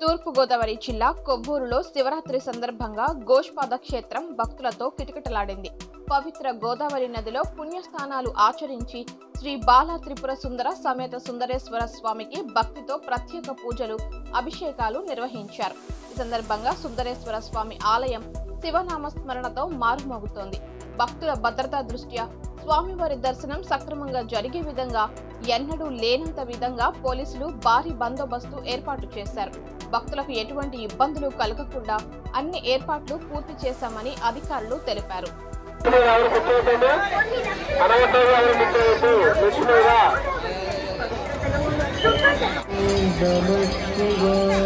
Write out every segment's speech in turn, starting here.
తూర్పుగోదావరి జిల్లా కొవ్వూరులో శివరాత్రి సందర్భంగా గోష్పాద క్షేత్రం భక్తులతో కిటకిటలాడింది. పవిత్ర గోదావరి నదిలో పుణ్యస్థానాలు ఆచరించి శ్రీ బాల త్రిపుర సుందర సమేత సుందరేశ్వర స్వామికి భక్తితో ప్రత్యేక పూజలు అభిషేకాలు నిర్వహించారు. ఈ సందర్భంగా సుందరేశ్వర స్వామి ఆలయం శివనామస్మరణతో మారుమోగుతోంది. భక్తుల భద్రతా దృష్ట్యా స్వామివారి దర్శనం సక్రమంగా జరిగే విధంగా ఎన్నడూ లేనంత విధంగా పోలీసులు భారీ బందోబస్తు ఏర్పాటు చేశారు. భక్తులకు ఎటువంటి ఇబ్బందులు కలగకుండా అన్ని ఏర్పాట్లు పూర్తి చేశామని అధికారులు తెలిపారు. ఎవరు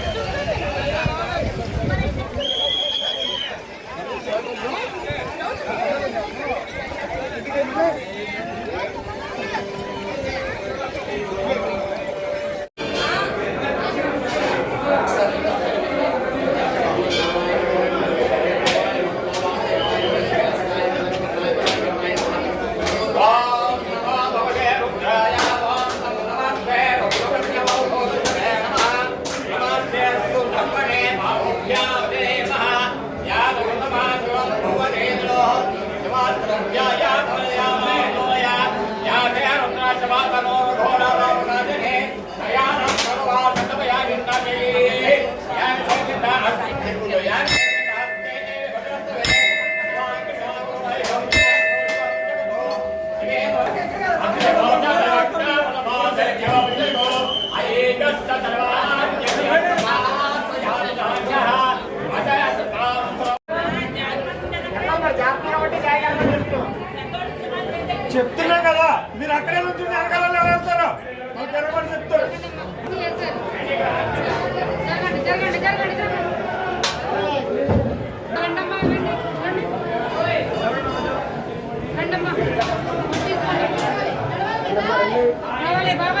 I got it. Vale, vale.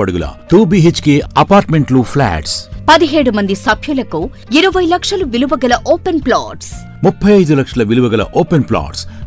అడుగుల టూ బిహెచ్కే అపార్ట్మెంట్లు ఫ్లాట్స్. పదిహేడు మంది సభ్యులకు ఇరవై లక్షలు విలువ గల ఓపెన్ ప్లాట్స్. ముప్పై ఐదు లక్షల విలువ గల ఓపెన్ ప్లాట్స్.